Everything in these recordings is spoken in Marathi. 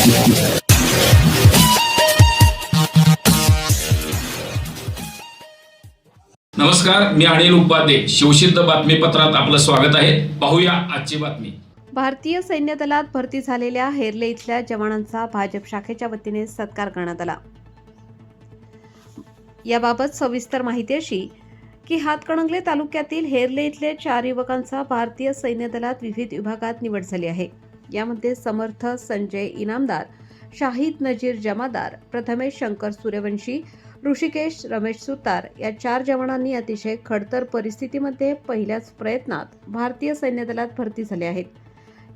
नमस्कार मी अनिल उपाध्ये. शिवसिद्ध बातमीपत्रात आपलं स्वागत आहे. पाहूया आजची बातमी. भारतीय सैन्य दलात भरती झालेल्या हेरले इथल्या जवानांचा भाजप शाखेच्या वतीने सत्कार करण्यात आला. याबाबत सविस्तर माहिती अशी की हातकणंगले तालुक्यातील हेरले इथले चार युवकांचा भारतीय सैन्य दलात विविध विभागात निवड झाली आहे. यामध्ये समर्थ संजय इनामदार शाहिद नजीर जमादार प्रथमेश शंकर सूर्यवंशी ऋषिकेश रमेश सुतार या चार जवानांनी अतिशय खडतर परिस्थितीमध्ये पहिल्याच प्रयत्नात भारतीय सैन्य दलात भरती झाले आहेत.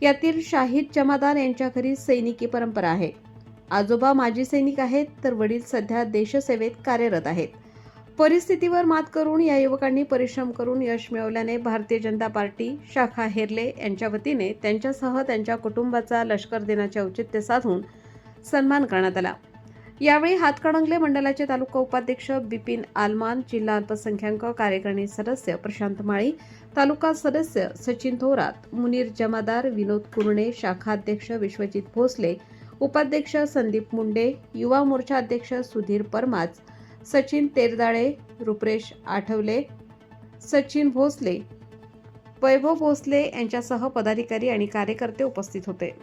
यातील शाहिद जमादार यांच्या घरी सैनिकी परंपरा आहे. आजोबा माजी सैनिक आहेत तर वडील सध्या देशसेवेत कार्यरत आहेत. परिस्थितीवर मात करून या युवकांनी परिश्रम करून यश मिळवल्याने भारतीय जनता पार्टी शाखा हेरले यांच्या वतीने त्यांच्यासह त्यांच्या कुटुंबाचा लष्कर दिनाचे औचित्य साधून सन्मान करण्यात आला. यावेळी हातकणंगले मंडलाचे तालुका उपाध्यक्ष बिपिन आलमान जिल्हा अल्पसंख्याक कार्यकारिणी सदस्य प्रशांत माळी तालुका सदस्य सचिन थोरात मुनीर जमादार विनोद कुरणे शाखाध्यक्ष विश्वजित भोसले उपाध्यक्ष संदीप मुंडे युवा मोर्चा अध्यक्ष सुधीर परमाच सचिन तेरदाळे रुप्रेश आठवले सचिन भोसले वैभव भोसले यांच्यासह पदाधिकारी आणि कार्यकर्ते उपस्थित होते.